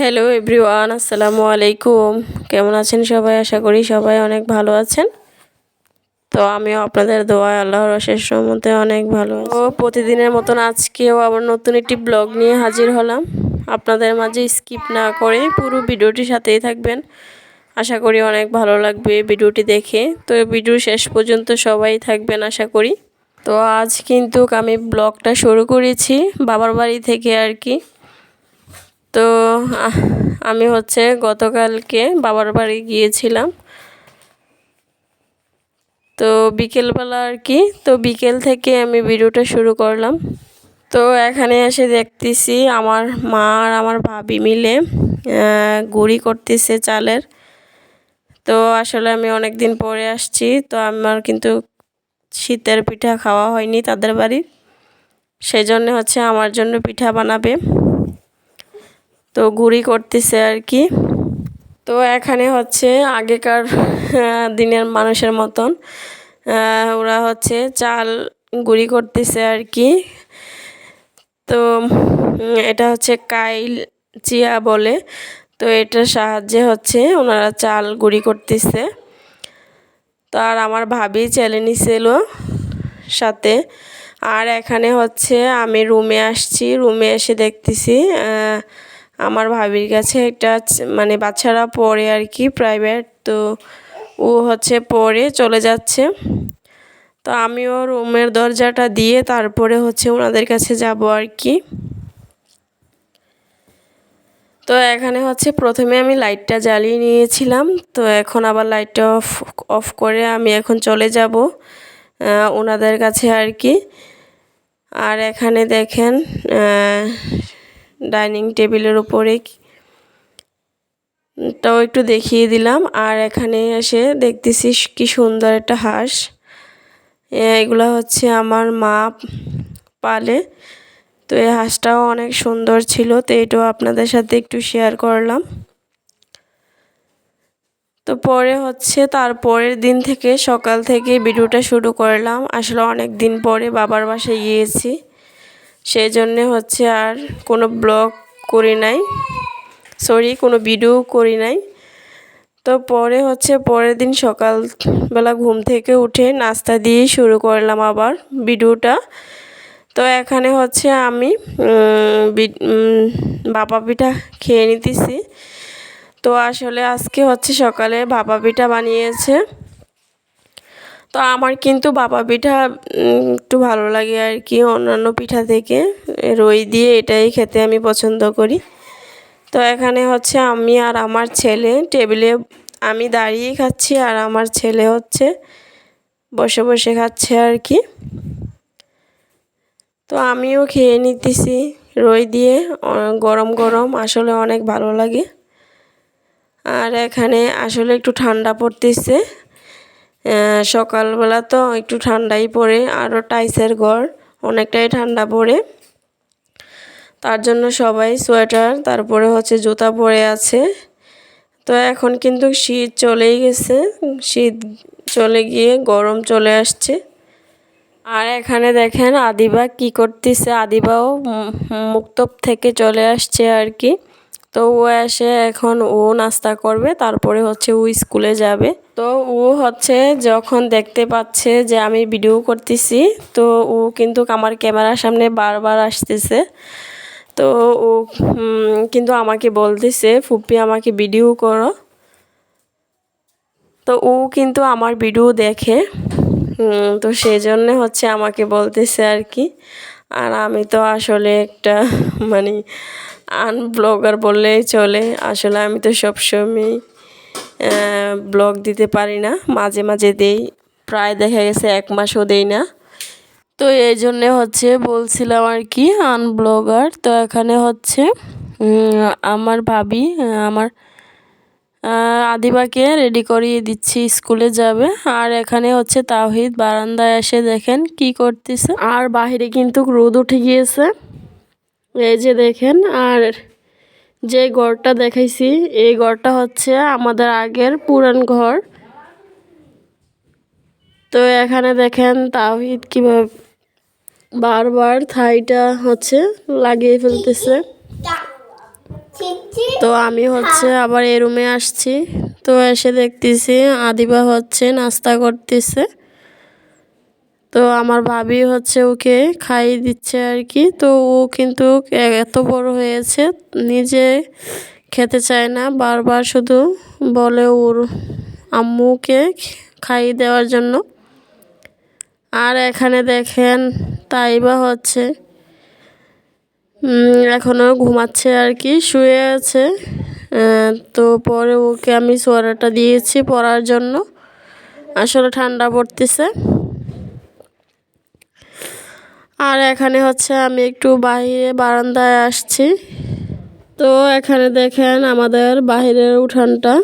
Hello everyone আসসালামু আলাইকুম কেমন আছেন সবাই? আশা করি সবাই অনেক ভালো আছেন। তো আমিও আপনাদের দোয়া আল্লাহর অশেষ মতে অনেক ভালো ও প্রতিদিনের মতন আজকেও আবার নতুন একটি ব্লগ নিয়ে হাজির হলাম। আপনাদের মাঝে স্কিপ না করে পুরো ভিডিওটির সাথেই থাকবেন। আশা করি অনেক ভালো লাগবে ভিডিওটি দেখে। তো ভিডিও শেষ পর্যন্ত সবাই থাকবেন আশা করি। তো আজ কিন্তু আমি ব্লগটা শুরু করেছি বাবার বাড়ি থেকে আর কি। তো আমি হচ্ছে গতকালকে বাবার বাড়ি গিয়েছিলাম। তো বিকেলবেলা আর কি, তো বিকেল থেকে আমি ভিডিওটা শুরু করলাম। তো এখানে এসে দেখতেছি আমার মা আর আমার ভাবি মিলে গুড়ি করতেছে চালের। তো আসলে আমি অনেক দিন পরে আসছি, তো আমার কিন্তু শীতের পিঠা খাওয়া হয়নি তাদের বাড়ি সেই জন্য হচ্ছে আমার জন্য পিঠা বানাবে। তো গুড়ি করতেছে আর কি। তো এখানে হচ্ছে আগেকার দিনের মানুষের মতন ওরা হচ্ছে চাল গুড়ি করতেছে আর কি। তো এটা হচ্ছে কাইল চিয়া বলে। তো এটার সাহায্যে হচ্ছে ওনারা চাল গুঁড়ি করতেছে। তো আর আমার ভাবি চেলে নিছিল সাথে। আর এখানে হচ্ছে আমি রুমে আসছি রুমে এসে দেখতেছি আমার ভাবির কাছে একটা মানে বাচ্চারা পড়ে আর কি প্রাইভেট তো ও হচ্ছে পড়ে, চলে যাচ্ছে। তো আমিও রুমের দরজাটা দিয়ে তারপরে হচ্ছে ওনাদের কাছে যাব আর কি। তো এখানে হচ্ছে প্রথমে আমি লাইটটা জ্বালিয়ে নিয়েছিলাম, তো এখন আবার লাইটটা অফ অফ করে আমি এখন চলে যাব ওনাদের কাছে আর কি। আর এখানে দেখেন ডাইনিং টেবিলের উপরে তাও একটু দেখিয়ে দিলাম। আর এখানে এসে দেখতেছি কি সুন্দর একটা হাঁস। এগুলো হচ্ছে আমার মা পালে। তো এই হাঁসটাও অনেক সুন্দর ছিল। তো এটাও আপনাদের সাথে একটু শেয়ার করলাম। তো পরে হচ্ছে তার পরের দিন থেকে সকাল থেকে ভিডিওটা শুরু করলাম। আসলে অনেক দিন পরে বাবার বাসায় গিয়েছি। সেই জন্যে হচ্ছে আর কোনো ব্লগ করি নাই। সরি কোনো ভিডিও করি নাই। তো পরে হচ্ছে পরের দিন সকালবেলা ঘুম থেকে উঠে নাস্তা দিয়েই শুরু করলাম আবার ভিডিওটা। তো এখানে হচ্ছে আমি বাবা পিঠা খেয়ে নিতেছি। তো আসলে আজকে হচ্ছে সকালে বাবা পিঠা বানিয়েছে। তো আমার কিন্তু বাবা পিঠা একটু ভালো লাগে আর কি অন্যান্য পিঠা থেকে। রই দিয়ে এটাই খেতে আমি পছন্দ করি। তো এখানে হচ্ছে আমি আর আমার ছেলে টেবিলে আমি দাঁড়িয়ে খাচ্ছি আর আমার ছেলে হচ্ছে বসে বসে খাচ্ছে আর কি। তো আমিও খেয়ে নিতেছি রই দিয়ে গরম গরম, আসলে অনেক ভালো লাগে। আর এখানে আসলে একটু ঠান্ডা পড়তেছে। সকালবেলা তো একটু ঠান্ডাই পড়ে আরও টাইসের ঘর অনেকটাই ঠান্ডা পড়ে। তার জন্য সবাই সোয়েটার, তারপরে হচ্ছে জুতা পরে আছে। তো এখন কিন্তু শীত চলেই গেছে, শীত চলে গিয়ে গরম চলে আসছে। আর এখানে দেখেন আদিবা কি করতেছে, আদিবাও মুক্তব থেকে চলে আসছে আর কি। তো ও এসে এখন ও নাস্তা করবে, তারপরে হচ্ছে ও স্কুলে যাবে। তো ও হচ্ছে যখন দেখতে পাচ্ছে যে আমি ভিডিও করতেছি, তো ও কিন্তু আমার ক্যামেরার সামনে বারবার আসতেছে। তো ও কিন্তু আমাকে বলতেছে, ফুপি, আমাকে ভিডিও করো। তো ও কিন্তু আমার ভিডিও দেখে তো সেই জন্যে হচ্ছে আমাকে বলতেছে আর কি। আর আমি তো আসলে একটা মানে আনব্লগার বললেই চলে। আসলে আমি তো সবসময়ই ব্লগ দিতে পারি না। মাঝে মাঝে দেই। প্রায় দেখা গেছে এক মাসও দেই না। তো এই জন্যে হচ্ছে বলছিলাম আর কি আনব্লগার তো এখানে হচ্ছে আমার ভাবি, আমার আদিবাকে রেডি করিয়ে দিচ্ছি, স্কুলে যাবে। আর এখানে হচ্ছে তাহিদ বারান্দায় এসে দেখেন কি করতেছে। আর বাহিরে কিন্তু রোদ উঠে গিয়েছে। এই যে দেখেন, আর যে ঘরটা দেখাইছি, এই ঘরটা হচ্ছে আমাদের আগের পুরান ঘর। তো এখানে দেখেন তাহিদ কীভাবে বারবার থাইটা হচ্ছে লাগিয়ে ফেলতেছে। তো আমি হচ্ছে আবার এই রুমে আসছি। তো এসে দেখতেছি আদিবা হচ্ছে নাস্তা করতেছে। তো আমার ভাবি হচ্ছে ওকে খাইয়ে দিচ্ছে আর কি। তো ও কিন্তু এত বড় হয়েছে নিজে খেতে চায় না। বারবার শুধু বলে ওর আম্মুকে খাইয়ে দেওয়ার জন্য। আর এখানে দেখেন তাই বা হচ্ছে এখনও ঘুমাচ্ছে আর কি, শুয়ে আছে। তো পরে ওকে আমি সোয়াটারটা দিয়েছি পরার জন্য। আসলে ঠান্ডা পড়তেছে। আর এখানে হচ্ছে আমি একটু বাহিরে বারান্দায় আসছি। তো এখানে দেখেন আমাদের বাহিরের উঠানটা।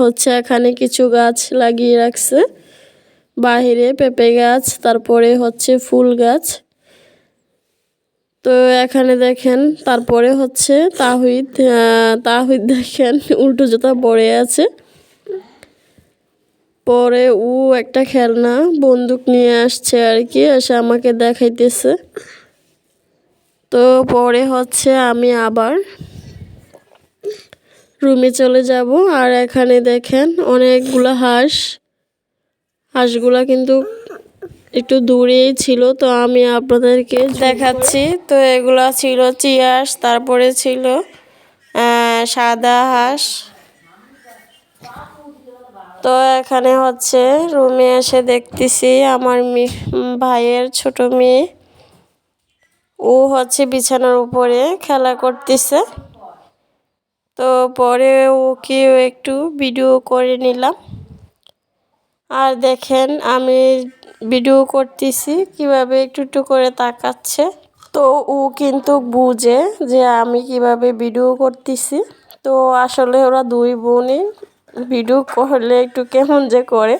হচ্ছে এখানে কিছু গাছ লাগিয়ে রাখছে। বাহিরে পেঁপে গাছ, তারপরে হচ্ছে ফুল গাছ। তো এখানে দেখেন, তারপরে হচ্ছে তাহিদ তাহিদ দেখেন, উল্টো জুতা পড়ে আছে। পরে ও একটা খেলনা, বন্দুক নিয়ে আসছে আর কি, এসে আমাকে দেখাইতেছে। তো পরে হচ্ছে আমি আবার রুমে চলে যাব, আর এখানে দেখেন অনেকগুলো হাঁস। হাঁসগুলা কিন্তু একটু দূরেই ছিল তো আমি আপনাদেরকে দেখাচ্ছি। তো এগুলো ছিল চিয়াস তারপরে ছিল সাদা হাঁস। তো এখানে হচ্ছে রুমে এসে দেখতেছি আমার ভাইয়ের ছোট মেয়ে। ও হচ্ছে বিছানার উপরে খেলা করতেছে। তো পরে ওকেও একটু ভিডিও করে নিলাম। আর দেখেন, আমি ভিডিও করতেছি কীভাবে একটু একটু করে তাকাচ্ছে। তো ও কিন্তু বুঝে যে আমি কীভাবে ভিডিও করতেছি। তো আসলে ওরা দুই বোনই ভিডিও করলে একটু কেমন যে করে।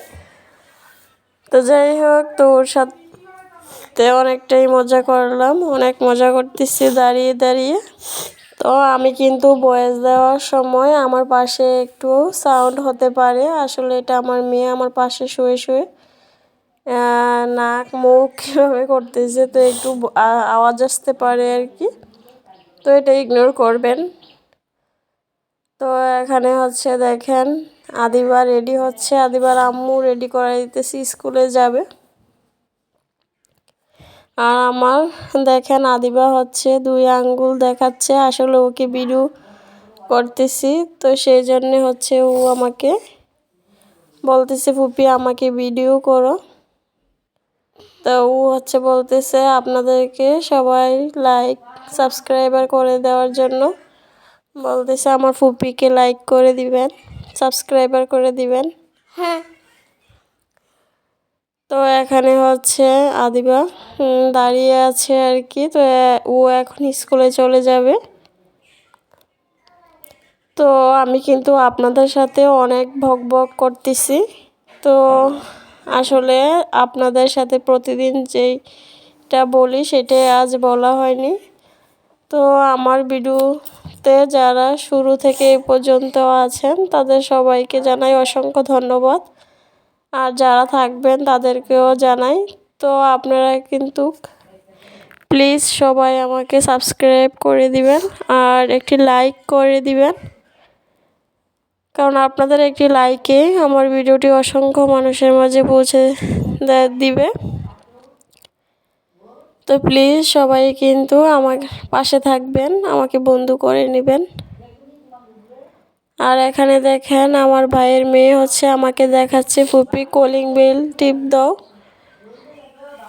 তো যাই হোক, তো ওর সাথে অনেকটাই মজা করলাম। অনেক মজা করতেছি দাঁড়িয়ে দাঁড়িয়ে। তো আমি কিন্তু বয়স দেওয়ার সময় আমার পাশে একটু সাউন্ড হতে পারে। আসলে এটা আমার মেয়ে আমার পাশে শুয়ে শুয়ে নাক মুখ কীভাবে করতেছে তো একটু আওয়াজ আসতে পারে আর কি। তো এটা ইগনোর করবেন। তো এখানে হচ্ছে দেখেন আদিবার রেডি হচ্ছে। আদিবার আম্মু রেডি করা দিতেছি, স্কুলে যাবে। আর আমার দেখেন আদিবা হচ্ছে দুই আঙ্গুল দেখাচ্ছে, আসলে ওকে বিড়ু করতেছি? তো সেই জন্যে হচ্ছে ও আমাকে বলতেছে, ফুপি, আমাকে ভিডিও করো। তো ও হচ্ছে বলতেছে, আপনাদেরকে সবাই লাইক সাবস্ক্রাইবার করে দেওয়ার জন্য। বলতেছে, আমার ফুপিকে লাইক করে দিবেন সাবস্ক্রাইবার করে দিবেন। হ্যাঁ। তো এখানে হচ্ছে আদিবা দাঁড়িয়ে আছে আর কি। তো ও এখন স্কুলে চলে যাবে। তো আমি কিন্তু আপনাদের সাথে অনেক ভক ভক করতেছি। তো আসলে আপনাদের সাথে প্রতিদিন যেইটা বলি সেটাই আজ বলা হয়নি। তো আমার ভিডিওতে যারা শুরু থেকে এই পর্যন্ত আছেন, তাদের সবাইকে জানাই অসংখ্য ধন্যবাদ। আর যারা থাকবেন তাদেরকেও জানাই। তো আপনারা কিন্তু প্লিজ সবাই আমাকে সাবস্ক্রাইব করে দিবেন আর একটি লাইক করে দিবেন। কারণ আপনাদের একটি লাইকে আমার ভিডিওটি অসংখ্য মানুষের মাঝে পৌঁছে দিবে। তো প্লিজ সবাই কিন্তু আমার পাশে থাকবেন, আমাকে বন্ধু করে নেবেন। আর এখানে দেখেন আমার ভাইয়ের মেয়ে হচ্ছে, আমাকে দেখাচ্ছে, ফুপি কলিং বেল টিপ দাও।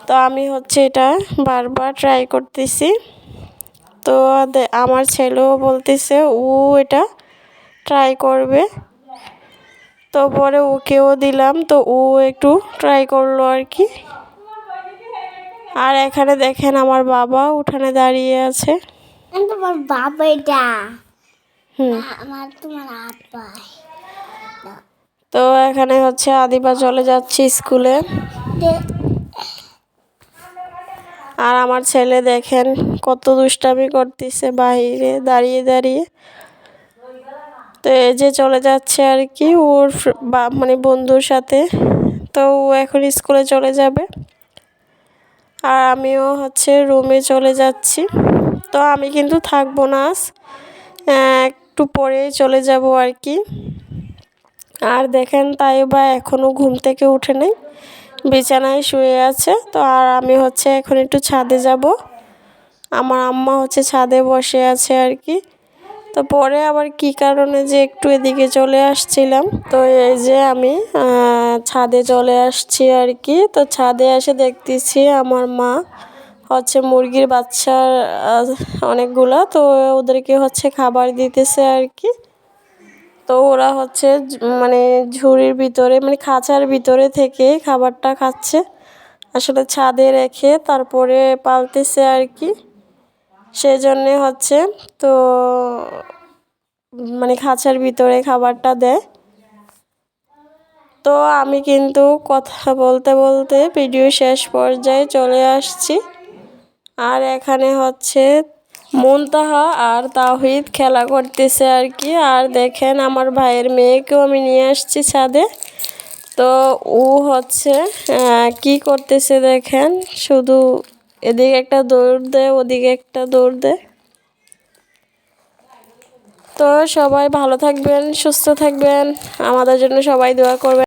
তো আমি হচ্ছে এটা বারবার ট্রাই করতেছি। তো আমার ছেলেও বলতেছে, ও এটা ট্রাই করবে। তো পরে ওকেও দিলাম, তো ও একটু ট্রাই করল আর কি। আর এখানে দেখেন আমার বাবা উঠানে দাঁড়িয়ে আছে। তোমার বাবা এটা। তো এখানে হচ্ছে আদিবা চলে যাচ্ছে স্কুলে। আর আমার ছেলে দেখেন কত দুষ্টামি করতেছে বাহিরে দাঁড়িয়ে দাঁড়িয়ে। তো এই যে চলে যাচ্ছে আর কি ওর মানে বন্ধুর সাথে। তো ও এখন স্কুলে চলে যাবে। আর আমিও হচ্ছে রুমে চলে যাচ্ছি। তো আমি কিন্তু থাকব না একটু পরেই চলে যাব আর কি। আর দেখেন তাই বা এখনও ঘুম থেকে উঠে নেই, বিছানায় শুয়ে আছে। তো আর আমি হচ্ছে এখন একটু ছাদে যাব। আমার আম্মা হচ্ছে ছাদে বসে আছে আর কি। তো পরে আবার কি কারণে যে একটু এদিকে চলে আসছিলাম, তো এই যে আমি ছাদে চলে আসছি আর কি। তো ছাদে এসে দেখতেছি আমার মা হচ্ছে মুরগির বাচ্চার আহ, অনেকগুলা তো ওদেরকে হচ্ছে খাবার দিতেছে আর কি। তো ওরা হচ্ছে মানে ঝুড়ির ভিতরে মানে খাঁচার ভিতরে থেকে খাবারটা খাচ্ছে। আসলে ছাদে রেখে তারপরে পালতেছে আর কি। সেজন্যে হচ্ছে তো মানে খাঁচার ভিতরে খাবারটা দেয়। তো আমি কিন্তু কথা বলতে বলতে ভিডিও শেষ পর্যায়ে চলে আসছি। আর এখানে হচ্ছে মুনতাহা আর তাহিদ খেলা করতেছে আর কি। আর দেখেন আমার ভাইয়ের মেয়েকেও আমি নিয়ে আসছি ছাদে। তো ও হচ্ছে কি করতেছে দেখেন, শুধু এদিকে একটা দৌড় দেয় ওদিকে একটা দৌড় দেয় তো সবাই ভালো থাকবেন, সুস্থ থাকবেন, আমাদের জন্য সবাই দোয়া করবেন।